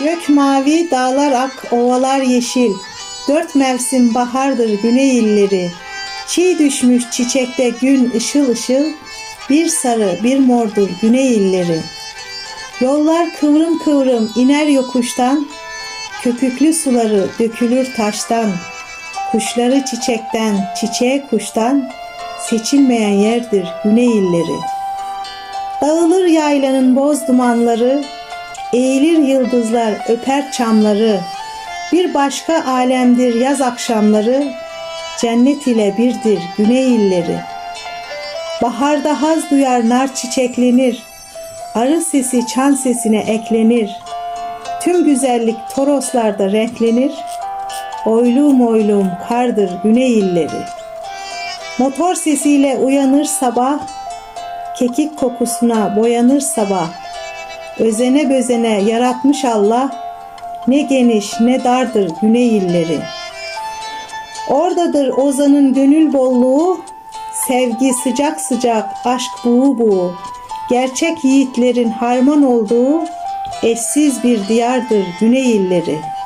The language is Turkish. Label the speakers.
Speaker 1: Gök mavi, dağlar ak, ovalar yeşil. Dört mevsim bahardır güney illeri. Çiğ düşmüş çiçekte gün ışıl ışıl. Bir sarı, bir mordur güney illeri. Yollar kıvrım kıvrım iner yokuştan. Köpüklü suları dökülür taştan. Kuşları çiçekten, çiçeğe kuştan. Seçilmeyen yerdir güney illeri. Dağılır yaylanın boz dumanları, Eğilir yıldızlar öper çamları, Bir başka alemdir yaz akşamları, Cennet ile birdir güney illeri. Baharda haz duyar nar çiçeklenir, Arı sesi çan sesine eklenir, Tüm güzellik Toroslarda renklenir, Oylum oylum kardır güney illeri. Motor sesiyle uyanır sabah, Kekik kokusuna boyanır sabah. Özene bözene yaratmış Allah, ne geniş ne dardır güney illeri. Oradadır ozanın gönül bolluğu, sevgi sıcak sıcak aşk buğu buğu. Gerçek yiğitlerin harman olduğu, eşsiz bir diyardır güney illeri.''